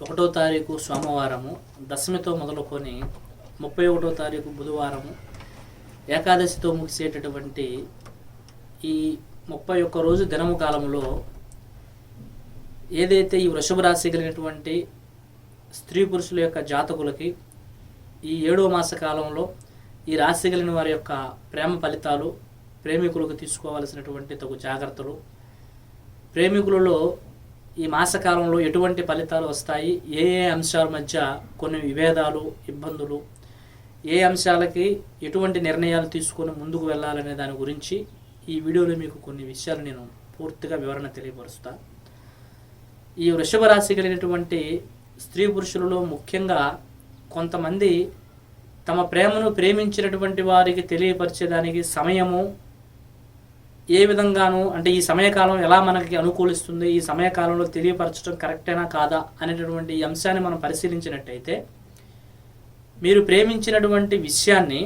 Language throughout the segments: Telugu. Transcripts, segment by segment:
ఒకటో తారీఖు సోమవారము దశమితో మొదలుకొని ముప్పై ఒకటో తారీఖు బుధవారము ఏకాదశితో ముగిసేటటువంటి ఈ ముప్పై ఒక్క రోజు దినము కాలంలో ఏదైతే ఈ వృషభ రాశి కలిగినటువంటి స్త్రీ పురుషుల యొక్క జాతకులకి ఈ ఏడో మాస కాలంలో ఈ రాశి కలిగిన వారి యొక్క ప్రేమ ఫలితాలు ప్రేమికులకు తీసుకోవాల్సినటువంటి తగు జాగ్రత్తలు. ప్రేమికులలో ఈ మాసకాలంలో ఎటువంటి ఫలితాలు వస్తాయి? ఏ ఏ అంశాల మధ్య కొన్ని విభేదాలు ఇబ్బందులు? ఏ అంశాలకి ఎటువంటి నిర్ణయాలు తీసుకొని ముందుకు వెళ్ళాలనే దాని గురించి ఈ వీడియోలో మీకు కొన్ని విషయాలు నేను పూర్తిగా వివరణ తెలియపరుస్తా. ఈ వృషభ రాశి కలిగినటువంటి స్త్రీ పురుషులలో ముఖ్యంగా కొంతమంది తమ ప్రేమను ప్రేమించినటువంటి వారికి తెలియపరిచేదానికి సమయము ఏ విధంగాను అంటే ఈ సమయకాలం ఎలా మనకి అనుకూలిస్తుంది ఈ సమయకాలంలో తెలియపరచడం కరెక్టేనా కాదా అనేటటువంటి అంశాన్ని మనం పరిశీలించినట్టయితే మీరు ప్రేమించినటువంటి విషయాన్ని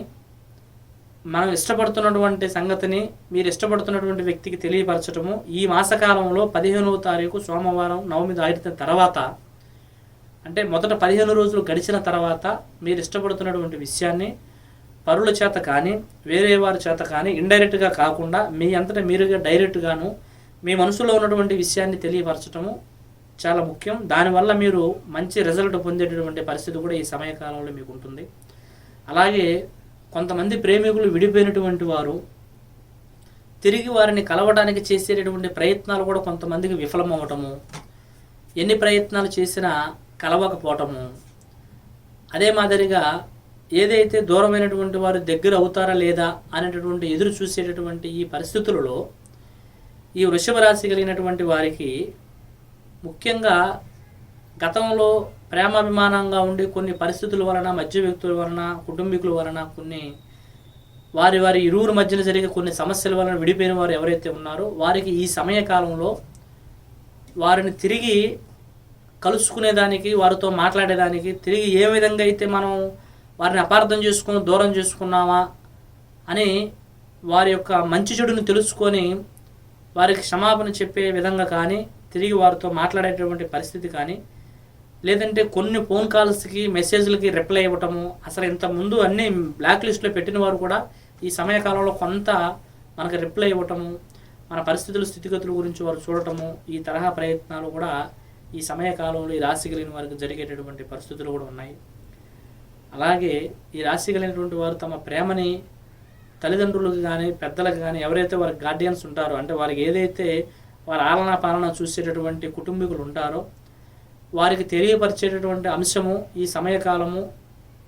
మనం ఇష్టపడుతున్నటువంటి సంగతిని మీరు ఇష్టపడుతున్నటువంటి వ్యక్తికి తెలియపరచడము ఈ మాసకాలంలో పదిహేనవ తారీఖు సోమవారం నవమి దాటిన తర్వాత అంటే మొదట పదిహేను రోజులు గడిచిన తర్వాత మీరు ఇష్టపడుతున్నటువంటి విషయాన్ని పరుల చేత కానీ వేరే వారి చేత కానీ ఇండైరెక్ట్గా కాకుండా మీ అంతటా మీరుగా డైరెక్ట్గాను మీ మనసులో ఉన్నటువంటి విషయాన్ని తెలియపరచటము చాలా ముఖ్యం. దానివల్ల మీరు మంచి రిజల్ట్ పొందేటటువంటి పరిస్థితి కూడా ఈ సమయకాలంలో మీకు ఉంటుంది. అలాగే కొంతమంది ప్రేమికులు విడిపోయినటువంటి వారు తిరిగి వారిని కలవడానికి చేసేటటువంటి ప్రయత్నాలు కూడా కొంతమందికి విఫలమవటము ఎన్ని ప్రయత్నాలు చేసినా కలవకపోవటము. అదే మాదిరిగా ఏదైతే దూరమైనటువంటి వారు దగ్గర అవుతారా లేదా అనేటటువంటి ఎదురు చూసేటటువంటి ఈ పరిస్థితులలో ఈ వృషభ రాశి కలిగినటువంటి వారికి ముఖ్యంగా గతంలో ప్రేమాభిమానంగా ఉండి కొన్ని పరిస్థితుల వలన మధ్య వ్యక్తుల వలన కుటుంబీకుల వలన కొన్ని వారి వారి ఇరువురు మధ్యన జరిగే కొన్ని సమస్యల వలన విడిపోయిన వారు ఎవరైతే ఉన్నారో వారికి ఈ సమయకాలంలో వారిని తిరిగి కలుసుకునేదానికి వారితో మాట్లాడేదానికి తిరిగి ఏ విధంగా అయితే మనం వారిని అపార్థం చేసుకుని దూరం చేసుకున్నామా అని వారి యొక్క మంచి చెడుని తెలుసుకొని వారికి క్షమాపణ చెప్పే విధంగా కానీ తిరిగి వారితో మాట్లాడేటటువంటి పరిస్థితి కానీ లేదంటే కొన్ని ఫోన్ కాల్స్కి మెసేజ్లకి రిప్లై ఇవ్వటము అసలు ఇంత ముందు అన్నీ బ్లాక్ లిస్ట్లో పెట్టిన వారు కూడా ఈ సమయకాలంలో కొంత మనకు రిప్లై ఇవ్వటము మన పరిస్థితుల స్థితిగతుల గురించి వారు చూడటము ఈ తరహా ప్రయత్నాలు కూడా ఈ సమయకాలంలో ఈ రాశి కలిగిన వారికి జరిగేటటువంటి పరిస్థితులు కూడా ఉన్నాయి. అలాగే ఈ రాశి కలిగినటువంటి వారు తమ ప్రేమని తల్లిదండ్రులకు కానీ పెద్దలకు కానీ ఎవరైతే వారి గార్డియన్స్ ఉంటారో అంటే వారికి ఏదైతే వారి ఆలన పాలన చూసేటటువంటి కుటుంబీకులు ఉంటారో వారికి తెలియపరిచేటటువంటి అంశము ఈ సమయకాలము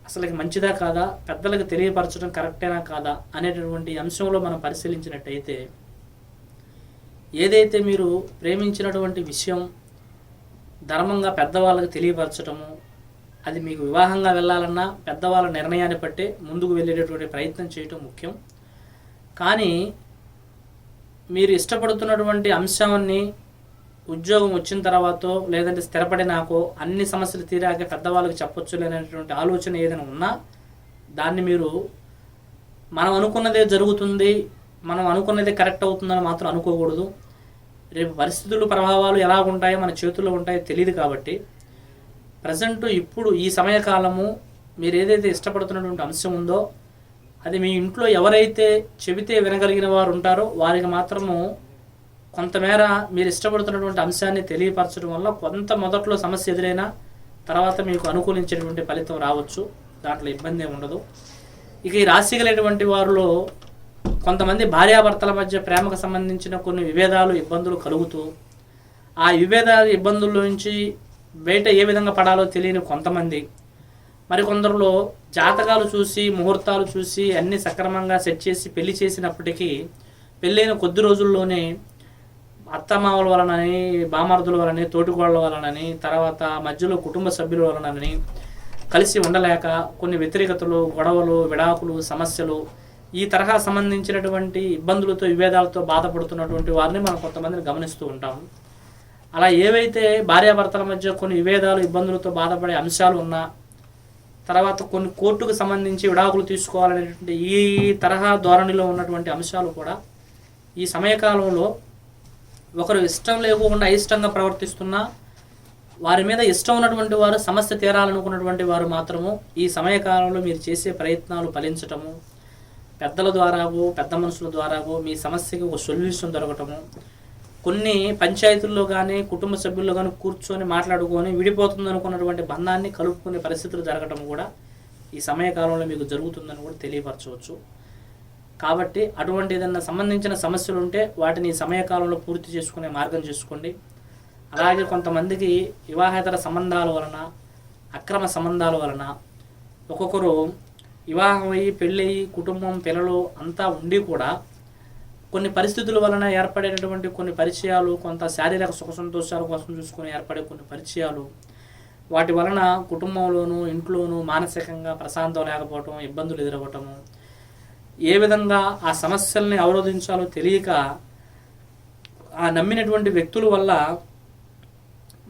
అసలు మంచిదా కాదా? పెద్దలకు తెలియపరచడం కరెక్టేనా కాదా? అనేటటువంటి అంశంలో మనం పరిశీలించినట్టయితే ఏదైతే మీరు ప్రేమించినటువంటి విషయం ధర్మంగా పెద్దవాళ్ళకి తెలియపరచడము అది మీకు వివాహంగా వెళ్ళాలన్నా పెద్దవాళ్ళ నిర్ణయాన్ని బట్టే ముందుకు వెళ్ళేటటువంటి ప్రయత్నం చేయటం ముఖ్యం. కానీ మీరు ఇష్టపడుతున్నటువంటి అంశాన్ని ఉద్యోగం వచ్చిన తర్వాత లేదంటే స్థిరపడినాకో అన్ని సమస్యలు తీరాక పెద్దవాళ్ళకి చెప్పొచ్చు లేనటువంటి ఆలోచన ఏదైనా ఉన్నా దాన్ని మీరు మనం అనుకున్నదే జరుగుతుంది మనం అనుకున్నదే కరెక్ట్ అవుతుందని మాత్రం అనుకోకూడదు. రేపు పరిస్థితులు ప్రభావాలు ఎలా ఉంటాయో మన చేతుల్లో ఉంటాయో తెలియదు కాబట్టి ప్రజెంట్ ఇప్పుడు ఈ సమయకాలము మీరు ఏదైతే ఇష్టపడుతున్నటువంటి అంశం ఉందో అది మీ ఇంట్లో ఎవరైతే చెబితే వినగలిగిన వారు ఉంటారో వారికి మాత్రము కొంతమేర మీరు ఇష్టపడుతున్నటువంటి అంశాన్ని తెలియపరచడం వల్ల కొంత మొదట్లో సమస్య ఎదురైనా తర్వాత మీకు అనుకూలించేటువంటి ఫలితం రావచ్చు. దాంట్లో ఇబ్బంది ఉండదు. ఇక ఈ రాశిగలైనటువంటి వారిలో కొంతమంది భార్యాభర్తల మధ్య ప్రేమకు సంబంధించిన కొన్ని విభేదాలు ఇబ్బందులు కలుగుతూ ఆ విభేదాలు ఇబ్బందుల నుంచి వేట ఏ విధంగా పడాలో తెలియని కొంతమంది. మరికొందరిలో జాతకాలు చూసి ముహూర్తాలు చూసి అన్ని సక్రమంగా సెట్ చేసి పెళ్ళి చేసినప్పటికీ పెళ్ళైన కొద్ది రోజుల్లోనే అత్తమామల వలనని బామర్దుల వలనని తోటికోళ్ళ వలనని తర్వాత మధ్యలో కుటుంబ సభ్యుల వలనని కలిసి ఉండలేక కొన్ని వ్యతిరేకతలు గొడవలు విడాకులు సమస్యలు ఈ తరహా సంబంధించినటువంటి ఇబ్బందులతో విభేదాలతో బాధపడుతున్నటువంటి వారిని మనం కొంతమందిని గమనిస్తూ ఉంటాము అలా ఏవైతే భార్యాభర్తల మధ్య కొన్ని విభేదాలు ఇబ్బందులతో బాధపడే అంశాలు ఉన్నా తర్వాత కొన్ని కోర్టుకు సంబంధించి విడాకులు తీసుకోవాలనేటువంటి ఈ తరహా ధోరణిలో ఉన్నటువంటి అంశాలు కూడా ఈ సమయకాలంలో ఒకరు ఇష్టం లేకుండా అయిష్టంగా ప్రవర్తిస్తున్నా వారి మీద ఇష్టం ఉన్నటువంటి వారు సమస్య తీరాలనుకున్నటువంటి వారు మాత్రము ఈ సమయకాలంలో మీరు చేసే ప్రయత్నాలు ఫలించటము పెద్దల ద్వారాగో పెద్ద మనుషుల ద్వారాగో మీ సమస్యకి ఒక సొల్యూషన్ దొరకటము కొన్ని పంచాయతీల్లో కానీ కుటుంబ సభ్యుల్లో కానీ కూర్చొని మాట్లాడుకొని విడిపోతుంది అనుకున్నటువంటి బంధాన్ని కలుపుకునే పరిస్థితులు జరగటం కూడా ఈ సమయకాలంలో మీకు జరుగుతుందని కూడా తెలియపరచవచ్చు. కాబట్టి అటువంటి ఏదైనా సంబంధించిన సమస్యలు ఉంటే వాటిని సమయకాలంలో పూర్తి చేసుకునే మార్గం చేసుకోండి. అలాగే కొంతమందికి వివాహేతర సంబంధాల వలన అక్రమ సంబంధాల వలన ఒక్కొక్కరు వివాహం అయ్యి పెళ్ళయి కుటుంబం పిల్లలు అంతా ఉండి కూడా కొన్ని పరిస్థితుల వలన ఏర్పడేటటువంటి కొన్ని పరిచయాలు కొంత శారీరక సుఖ సంతోషాల కోసం చూసుకొని ఏర్పడే కొన్ని పరిచయాలు. వాటి వలన కుటుంబంలోనూ ఇంట్లోనూ మానసికంగా ప్రశాంతం లేకపోవటం ఇబ్బందులు ఎదురవ్వటము. ఏ విధంగా ఆ సమస్యల్ని అవరోధించాలో తెలియక ఆ నమ్మినటువంటి వ్యక్తుల వల్ల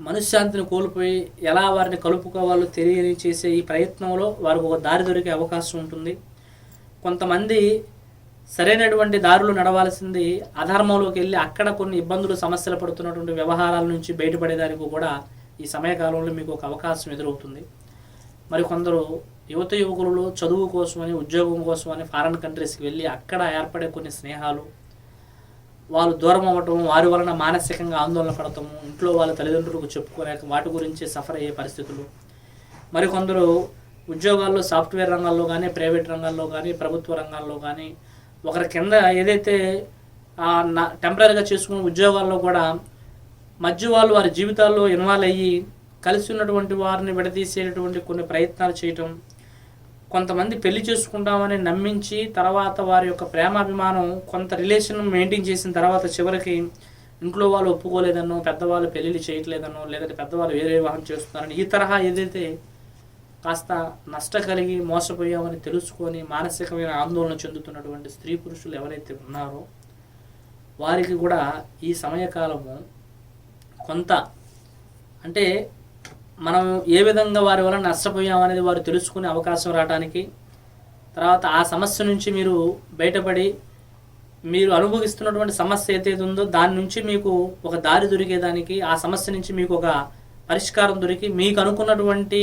మనశ్శాంతిని కోల్పోయి ఎలా వారిని కలుపుకోవాలో తెలియని చేసే ఈ ప్రయత్నంలో వారికి ఒక దారి దొరికే అవకాశం ఉంటుంది. కొంతమంది సరైనటువంటి దారులు నడవాల్సింది అధర్మంలోకి వెళ్ళి అక్కడ కొన్ని ఇబ్బందులు సమస్యలు పడుతున్నటువంటి వ్యవహారాల నుంచి బయటపడేదానికి కూడా ఈ సమయకాలంలో మీకు ఒక అవకాశం ఎదురవుతుంది. మరి కొందరు యువత యువకులు చదువు కోసమని ఉద్యోగం కోసమని ఫారెన్ కంట్రీస్కి వెళ్ళి అక్కడ ఏర్పడే కొన్ని స్నేహాలు వాళ్ళు దూరం అవ్వటం వారి వలన మానసికంగా ఆందోళన పడటము ఇంట్లో వాళ్ళ తల్లిదండ్రులకు చెప్పుకోలేక వాటి గురించి సఫర్ అయ్యే పరిస్థితులు. మరికొందరు ఉద్యోగాల్లో సాఫ్ట్వేర్ రంగాల్లో కానీ ప్రైవేట్ రంగాల్లో కానీ ప్రభుత్వ రంగాల్లో కానీ ఒకరి కింద ఏదైతే టెంపరీగా చేసుకున్న ఉద్యోగాల్లో కూడా మధ్య వాళ్ళు వారి జీవితాల్లో ఇన్వాల్వ్ అయ్యి కలిసి ఉన్నటువంటి వారిని విడదీసేటటువంటి కొన్ని ప్రయత్నాలు చేయటం కొంతమంది పెళ్ళి చేసుకుంటామని నమ్మించి తర్వాత వారి యొక్క ప్రేమాభిమానం కొంత రిలేషన్ మెయింటైన్ చేసిన తర్వాత చివరికి ఇంట్లో వాళ్ళు ఒప్పుకోలేదనో పెద్దవాళ్ళు పెళ్ళిళ్ళు చేయట్లేదనో లేదంటే పెద్దవాళ్ళు వేరే వివాహం చేస్తున్నారని ఈ తరహా ఏదైతే కాస్త నష్ట కలిగి మోసపోయామని తెలుసుకొని మానసికమైన ఆందోళన చెందుతున్నటువంటి స్త్రీ పురుషులు ఎవరైతే ఉన్నారో వారికి కూడా ఈ సమయకాలము కొంత అంటే మనం ఏ విధంగా వారి వల్ల నష్టపోయామనేది వారు తెలుసుకునే అవకాశం రావడానికి తర్వాత ఆ సమస్య నుంచి మీరు బయటపడి మీరు అనుభవిస్తున్నటువంటి సమస్య ఏదైతే ఉందో దాని నుంచి మీకు ఒక దారి దొరికేదానికి ఆ సమస్య నుంచి మీకు ఒక పరిష్కారం దొరికి మీకు అనుకున్నటువంటి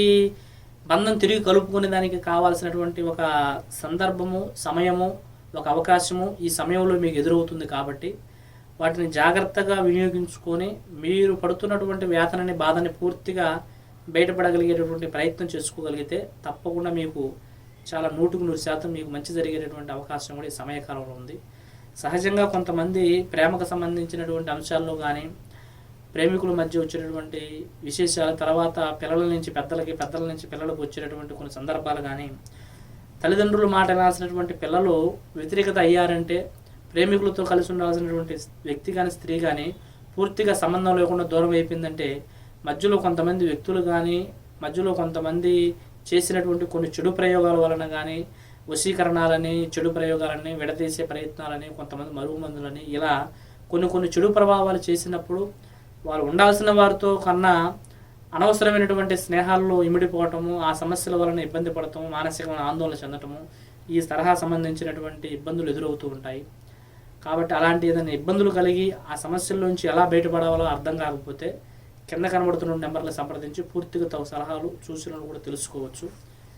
బంధం తిరిగి కలుపుకునే దానికి కావాల్సినటువంటి ఒక సందర్భము సమయము ఒక అవకాశము ఈ సమయంలో మీకు ఎదురవుతుంది కాబట్టి వాటిని జాగ్రత్తగా వినియోగించుకొని మీరు పడుతున్నటువంటి వేతనని బాధని పూర్తిగా బయటపడగలిగేటటువంటి ప్రయత్నం చేసుకోగలిగితే తప్పకుండా మీకు చాలా నూటుకు నూరు శాతం మీకు మంచి జరిగేటటువంటి అవకాశం కూడా ఈ సమయకాలంలో ఉంది. సహజంగా కొంతమంది ప్రేమకు సంబంధించినటువంటి అంశాల్లో కానీ ప్రేమికుల మధ్య వచ్చినటువంటి విశేషాల తర్వాత పిల్లల నుంచి పెద్దలకి పెద్దల నుంచి పిల్లలకు వచ్చేటటువంటి కొన్ని సందర్భాలు కానీ తల్లిదండ్రులు మాట వినాల్సినటువంటి పిల్లలు వ్యతిరేకత అయ్యారంటే ప్రేమికులతో కలిసి ఉండాల్సినటువంటి వ్యక్తి కానీ స్త్రీ కానీ పూర్తిగా సంబంధం లేకుండా దూరం అయిపోయిందంటే మధ్యలో కొంతమంది వ్యక్తులు కానీ మధ్యలో కొంతమంది చేసినటువంటి కొన్ని చెడు ప్రయోగాల వలన కానీ వశీకరణాలని చెడు ప్రయోగాలని విడదీసే ప్రయత్నాలని కొంతమంది మరుగుమందులని ఇలా కొన్ని కొన్ని చెడు ప్రభావాలు చేసినప్పుడు వారు ఉండాల్సిన వారితో కన్నా అనవసరమైనటువంటి స్నేహాల్లో ఇమిడిపోవటము ఆ సమస్యల వలన ఇబ్బంది పడటము మానసికమైన ఆందోళన చెందటము ఈ తరహా సంబంధించినటువంటి ఇబ్బందులు ఎదురవుతూ ఉంటాయి. కాబట్టి అలాంటి ఏదైనా ఇబ్బందులు కలిగి ఆ సమస్యల నుంచి ఎలా బయటపడాలో అర్థం కాకపోతే కింద కనబడుతున్న నెంబర్లు సంప్రదించి పూర్తిగా తగు సలహాలు సూచనలు కూడా తెలుసుకోవచ్చు.